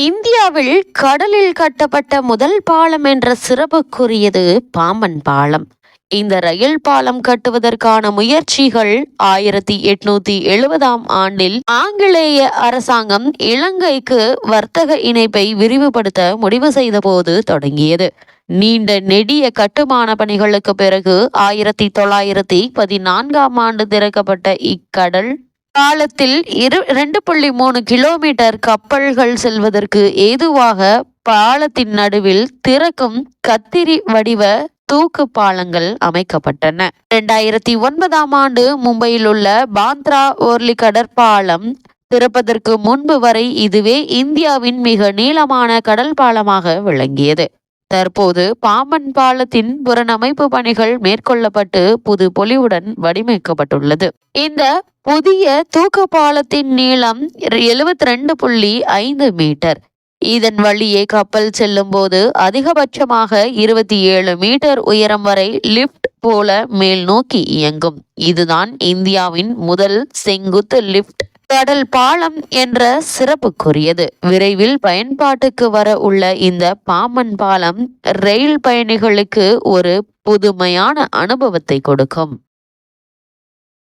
இந்தியாவில் கடலில் கட்டப்பட்ட முதல் பாலம் என்ற சிறப்புக்குரியது பாம்பன் பாலம். இந்த ரயில் பாலம் கட்டுவதற்கான முயற்சிகள் ஆயிரத்தி எட்நூத்தி எழுபதாம் ஆண்டில் ஆங்கிலேய அரசாங்கம் இலங்கைக்கு வர்த்தக இணைப்பை விரிவுபடுத்த முடிவு செய்த போது தொடங்கியது. நீண்ட நெடிய கட்டுமான பணிகளுக்கு பிறகு ஆயிரத்தி தொள்ளாயிரத்தி பதினான்காம் ஆண்டு திறக்கப்பட்ட இக்கடல் காலத்தில் இரு ரெண்டு புள்ளி மூணு கிலோமீட்டர் கப்பல்கள் செல்வதற்கு ஏதுவாக பாலத்தின் நடுவில் திறக்கும் கத்திரி வடிவ தூக்கு பாலங்கள் அமைக்கப்பட்டன. இரண்டாயிரத்தி ஒன்பதாம் ஆண்டு மும்பையில் உள்ள பாந்த்ரா ஓர்லி கடற்பாலம் திறப்பதற்கு முன்பு வரை இதுவே இந்தியாவின் மிக நீளமான கடல் பாலமாக விளங்கியது. தற்போது பாம்பன் பாலத்தின் புறநமைப்பு பணிகள் மேற்கொள்ளப்பட்டு புது பொலிவுடன் வடிவமைக்கப்பட்டுள்ளது. இந்த புதிய தூக்கப்பாலத்தின் நீளம் எழுபத்தி ரெண்டு புள்ளி ஐந்து மீட்டர். இதன் வழியே கப்பல் செல்லும் போது அதிகபட்சமாக இருபத்தி ஏழு மீட்டர் உயரம் வரை லிப்ட் போல மேல் நோக்கி இயங்கும். இதுதான் இந்தியாவின் முதல் செங்குத்து லிப்ட் கடல் பாலம் என்ற சிறப்புக்குரியது. விரைவில் பயன்பாட்டுக்கு வர உள்ள இந்த பாம்பன் பாலம் ரயில் பயணிகளுக்கு ஒரு புதுமையான அனுபவத்தை கொடுக்கும்.